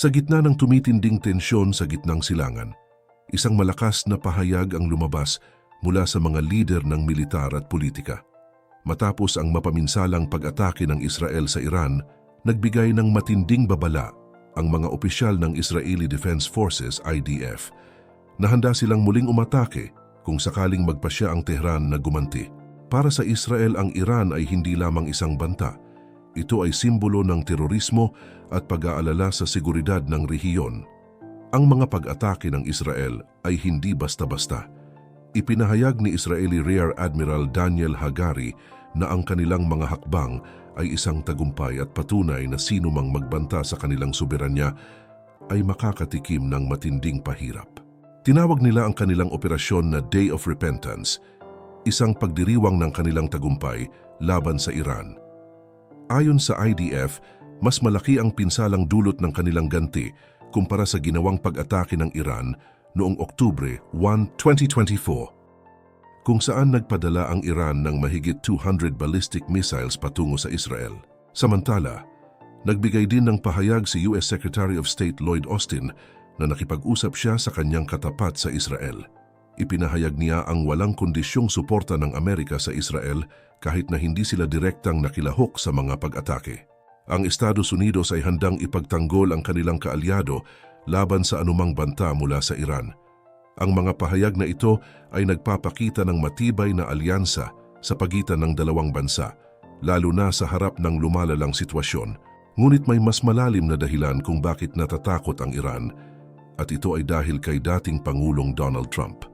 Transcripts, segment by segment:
Sa gitna ng tumitinding tensyon sa gitnang silangan, isang malakas na pahayag ang lumabas mula sa mga lider ng militar at politika. Matapos ang mapaminsalang pag-atake ng Israel sa Iran, nagbigay ng matinding babala ang mga opisyal ng Israeli Defense Forces IDF na handa silang muling umatake kung sakaling magpasya ang Tehran na gumanti. Para sa Israel ang Iran ay hindi lamang isang banta. Ito ay simbolo ng terorismo at pag-aalala sa seguridad ng rehiyon. Ang mga pag-atake ng Israel ay hindi basta-basta. Ipinahayag ni Israeli Rear Admiral Daniel Hagari na ang kanilang mga hakbang ay isang tagumpay at patunay na sino mang magbanta sa kanilang soberanya ay makakatikim ng matinding pahirap. Tinawag nila ang kanilang operasyon na Day of Repentance, isang pagdiriwang ng kanilang tagumpay laban sa Iran. Ayon sa IDF, mas malaki ang pinsalang dulot ng kanilang ganti kumpara sa ginawang pag-atake ng Iran noong Oktubre 1, 2024, kung saan nagpadala ang Iran ng mahigit 200 ballistic missiles patungo sa Israel. Samantala, nagbigay din ng pahayag si US Secretary of State Lloyd Austin na nakipag-usap siya sa kanyang katapat sa Israel. Ipinahayag niya ang walang kondisyong suporta ng Amerika sa Israel kahit na hindi sila direktang nakilahok sa mga pag-atake. Ang Estados Unidos ay handang ipagtanggol ang kanilang kaalyado laban sa anumang banta mula sa Iran. Ang mga pahayag na ito ay nagpapakita ng matibay na alyansa sa pagitan ng dalawang bansa, lalo na sa harap ng lumalalang sitwasyon. Ngunit may mas malalim na dahilan kung bakit natatakot ang Iran at ito ay dahil kay dating Pangulong Donald Trump.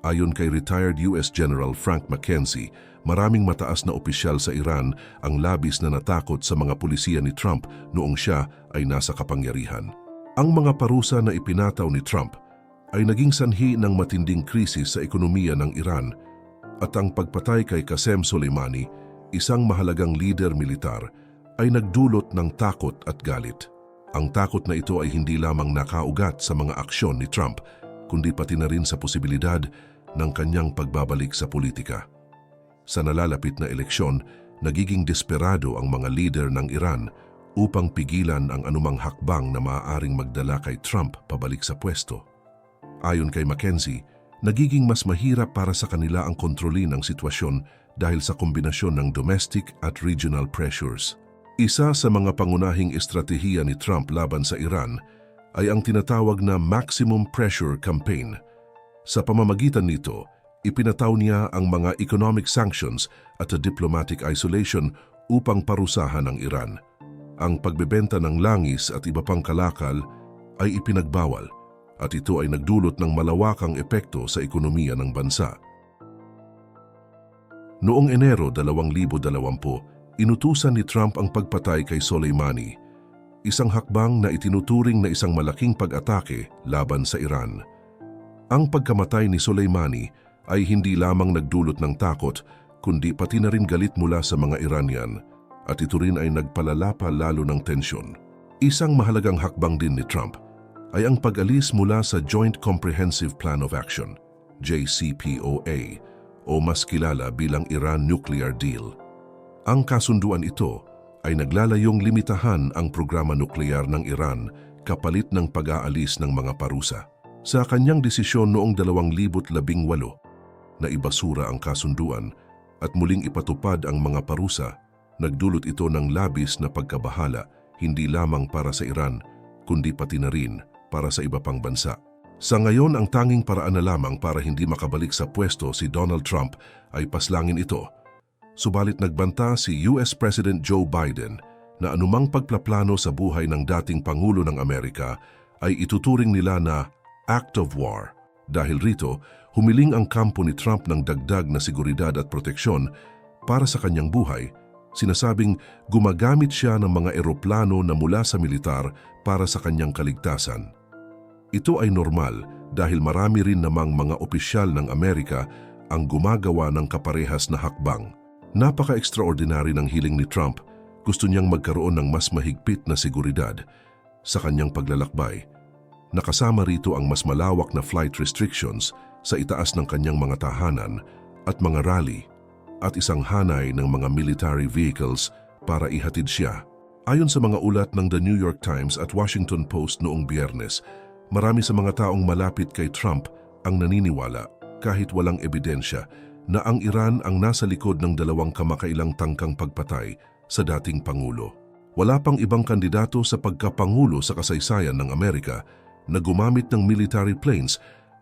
Ayon kay retired US General Frank McKenzie, maraming mataas na opisyal sa Iran ang labis na natakot sa mga pulisiya ni Trump noong siya ay nasa kapangyarihan. Ang mga parusa na ipinataw ni Trump ay naging sanhi ng matinding krisis sa ekonomiya ng Iran at ang pagpatay kay Qasem Soleimani, isang mahalagang lider militar, ay nagdulot ng takot at galit. Ang takot na ito ay hindi lamang nakaugat sa mga aksyon ni Trump, kundi pati na rin sa posibilidad ng kanyang pagbabalik sa politika. Sa nalalapit na eleksyon, nagiging desperado ang mga leader ng Iran upang pigilan ang anumang hakbang na maaaring magdala kay Trump pabalik sa pwesto. Ayon kay Mackenzie, nagiging mas mahirap para sa kanila ang kontrolin ang sitwasyon dahil sa kombinasyon ng domestic at regional pressures. Isa sa mga pangunahing estratehiya ni Trump laban sa Iran ay ang tinatawag na Maximum Pressure Campaign. Sa pamamagitan nito, ipinataw niya ang mga economic sanctions at a diplomatic isolation upang parusahan ang Iran. Ang pagbebenta ng langis at iba pang kalakal ay ipinagbawal at ito ay nagdulot ng malawakang epekto sa ekonomiya ng bansa. Noong Enero 2020, inutusan ni Trump ang pagpatay kay Soleimani isang hakbang na itinuturing na isang malaking pag-atake laban sa Iran. Ang pagkamatay ni Soleimani ay hindi lamang nagdulot ng takot, kundi pati na rin galit mula sa mga Iranian at ito rin ay nagpalala pa lalo ng tensyon. Isang mahalagang hakbang din ni Trump ay ang pag-alis mula sa Joint Comprehensive Plan of Action, JCPOA, o mas kilala bilang Iran Nuclear Deal. Ang kasunduan ito ay naglalayong limitahan ang programa nuklear ng Iran kapalit ng pag-aalis ng mga parusa. Sa kanyang desisyon noong 2018 na ibasura ang kasunduan at muling ipatupad ang mga parusa, nagdulot ito ng labis na pagkabahala hindi lamang para sa Iran kundi pati na rin para sa iba pang bansa. Sa ngayon, ang tanging paraan na lamang para hindi makabalik sa pwesto si Donald Trump ay paslangin ito Subalit nagbanta si US President Joe Biden na anumang pagplaplano sa buhay ng dating Pangulo ng Amerika ay ituturing nila na act of war. Dahil rito, humiling ang kampo ni Trump ng dagdag na seguridad at proteksyon para sa kanyang buhay, sinasabing gumagamit siya ng mga eroplano na mula sa militar para sa kanyang kaligtasan. Ito ay normal dahil marami rin namang mga opisyal ng Amerika ang gumagawa ng kaparehas na hakbang. Napaka-extraordinary ng hiling ni Trump. Gusto niyang magkaroon ng mas mahigpit na seguridad sa kanyang paglalakbay. Nakasama rito ang mas malawak na flight restrictions sa itaas ng kanyang mga tahanan at mga rally at isang hanay ng mga military vehicles para ihatid siya. Ayon sa mga ulat ng The New York Times at Washington Post noong biyernes, marami sa mga taong malapit kay Trump ang naniniwala kahit walang ebidensya na ang Iran ang nasa likod ng dalawang kamakailang tangkang pagpatay sa dating Pangulo. Wala pang ibang kandidato sa pagkapangulo sa kasaysayan ng Amerika na gumamit ng military planes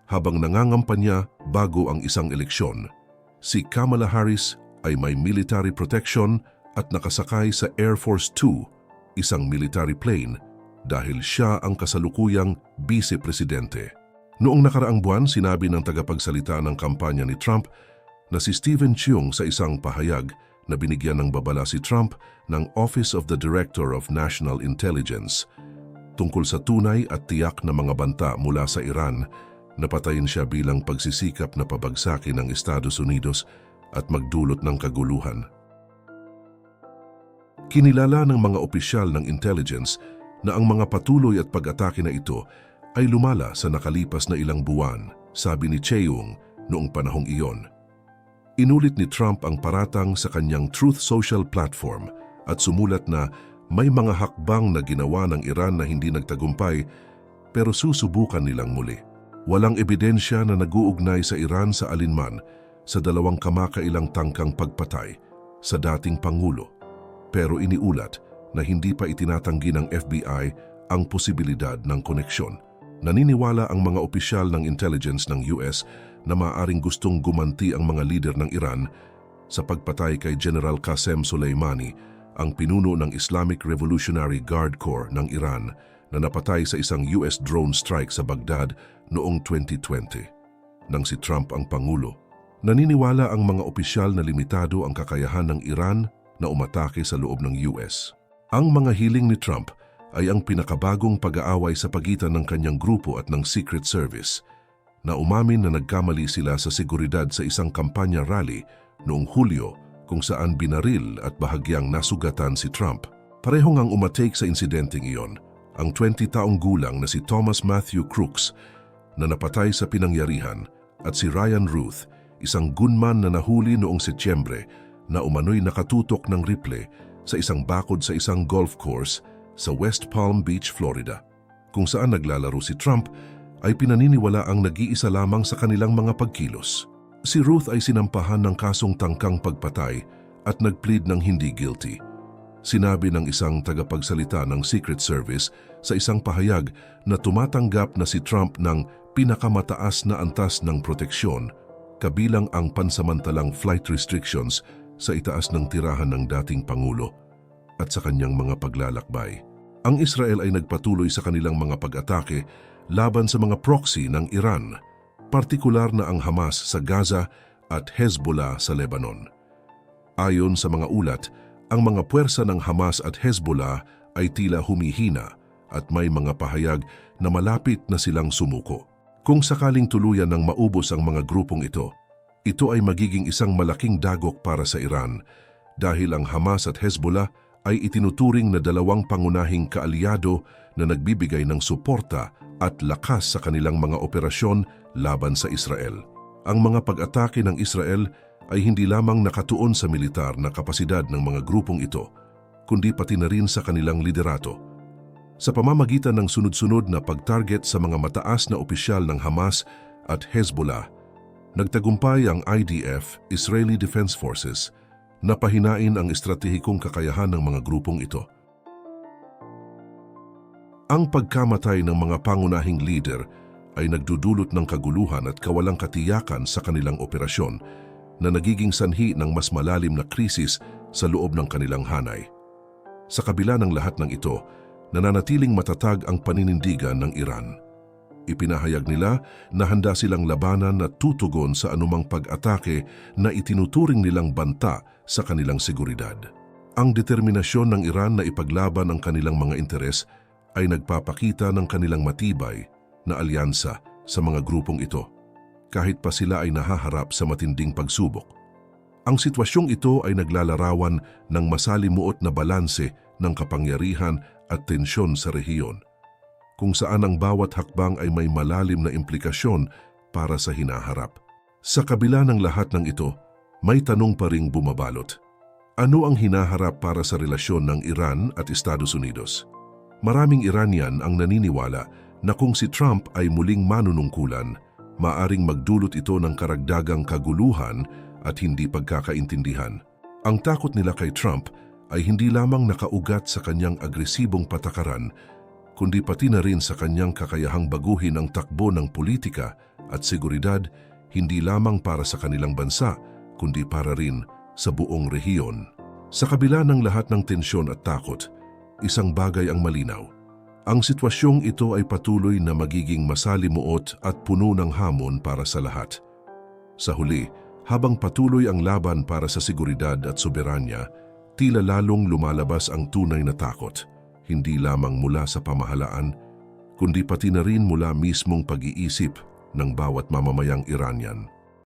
habang nangangampanya bago ang isang eleksyon. Si Kamala Harris ay may military protection at nakasakay sa Air Force Two, isang military plane, dahil siya ang kasalukuyang vice-presidente. Noong nakaraang buwan, sinabi ng tagapagsalita ng kampanya ni Trump na si Stephen Cheung sa isang pahayag na binigyan ng babala si Trump ng Office of the Director of National Intelligence tungkol sa tunay at tiyak na mga banta mula sa Iran napatayin siya bilang pagsisikap na pabagsakin ng Estados Unidos at magdulot ng kaguluhan. Kinilala ng mga opisyal ng intelligence na ang mga patuloy at pag-atake na ito ay lumala sa nakalipas na ilang buwan, sabi ni Cheung noong panahong iyon. Inulit ni Trump ang paratang sa kanyang Truth Social platform at sumulat na may mga hakbang na ginawa ng Iran na hindi nagtagumpay pero susubukan nilang muli. Walang ebidensya na naguugnay sa Iran sa alinman sa dalawang kamakailang tangkang pagpatay sa dating Pangulo. Pero iniulat na hindi pa itinatanggi ng FBI ang posibilidad ng koneksyon. Naniniwala ang mga opisyal ng intelligence ng US na maaring gustong gumanti ang mga lider ng Iran sa pagpatay kay General Qasem Soleimani, ang pinuno ng Islamic Revolutionary Guard Corps ng Iran na napatay sa isang US drone strike sa Baghdad noong 2020. Nang si Trump ang Pangulo, naniniwala ang mga opisyal na limitado ang kakayahan ng Iran na umatake sa loob ng US. Ang mga hiling ni Trump ay ang pinakabagong pag-aaway sa pagitan ng kanyang grupo at ng Secret Service na umamin na nagkamali sila sa seguridad sa isang kampanya rally noong Hulyo kung saan binaril at bahagyang nasugatan si Trump. Parehong ang umatake sa insidenteng iyon, ang 20 taong gulang na si Thomas Matthew Crooks na napatay sa pinangyarihan at si Ryan Ruth, isang gunman na nahuli noong Setyembre na umano'y nakatutok ng rifle sa isang bakod sa isang golf course sa West Palm Beach, Florida. Kung saan naglalaro si Trump ay pinaniniwala ang nag-iisa lamang sa kanilang mga pagkilos. Si Ruth ay sinampahan ng kasong tangkang pagpatay at nagplead ng hindi guilty. Sinabi ng isang tagapagsalita ng Secret Service sa isang pahayag na tumatanggap na si Trump ng pinakamataas na antas ng proteksyon kabilang ang pansamantalang flight restrictions sa itaas ng tirahan ng dating Pangulo at sa kanyang mga paglalakbay. Ang Israel ay nagpatuloy sa kanilang mga pag-atake laban sa mga proxy ng Iran, partikular na ang Hamas sa Gaza at Hezbollah sa Lebanon. Ayon sa mga ulat, ang mga puwersa ng Hamas at Hezbollah ay tila humihina at may mga pahayag na malapit na silang sumuko. Kung sakaling tuluyan ng maubos ang mga grupong ito, ito ay magiging isang malaking dagok para sa Iran dahil ang Hamas at Hezbollah ay itinuturing na dalawang pangunahing kaalyado na nagbibigay ng suporta at lakas sa kanilang mga operasyon laban sa Israel. Ang mga pag-atake ng Israel ay hindi lamang nakatuon sa militar na kapasidad ng mga grupong ito, kundi pati na rin sa kanilang liderato. Sa pamamagitan ng sunod-sunod na pag-target sa mga mataas na opisyal ng Hamas at Hezbollah, nagtagumpay ang IDF, Israeli Defense Forces, na pahinain ang estratehikong kakayahan ng mga grupong ito. Ang pagkamatay ng mga pangunahing leader ay nagdudulot ng kaguluhan at kawalang katiyakan sa kanilang operasyon na nagiging sanhi ng mas malalim na krisis sa loob ng kanilang hanay. Sa kabila ng lahat ng ito, nananatiling matatag ang paninindigan ng Iran. Ipinahayag nila na handa silang labanan na tutugon sa anumang pag-atake na itinuturing nilang banta sa kanilang seguridad. Ang determinasyon ng Iran na ipaglaban ang kanilang mga interes ay nagpapakita ng kanilang matibay na alyansa sa mga grupong ito, kahit pa sila ay nahaharap sa matinding pagsubok. Ang sitwasyong ito ay naglalarawan ng masalimuot na balanse ng kapangyarihan at tensyon sa rehiyon, kung saan ang bawat hakbang ay may malalim na implikasyon para sa hinaharap. Sa kabila ng lahat ng ito, may tanong pa ring bumabalot. Ano ang hinaharap para sa relasyon ng Iran at Estados Unidos? Maraming Iranian ang naniniwala na kung si Trump ay muling manunungkulan, maaring magdulot ito ng karagdagang kaguluhan at hindi pagkakaintindihan. Ang takot nila kay Trump ay hindi lamang nakaugat sa kanyang agresibong patakaran, kundi pati na rin sa kanyang kakayahang baguhin ang takbo ng politika at seguridad hindi lamang para sa kanilang bansa, kundi para rin sa buong rehiyon. Sa kabila ng lahat ng tensyon at takot, isang bagay ang malinaw. Ang sitwasyong ito ay patuloy na magiging masalimuot at puno ng hamon para sa lahat. Sa huli, habang patuloy ang laban para sa seguridad at soberanya, tila lalong lumalabas ang tunay na takot, hindi lamang mula sa pamahalaan, kundi pati na rin mula mismong pag-iisip ng bawat mamamayang Iranian.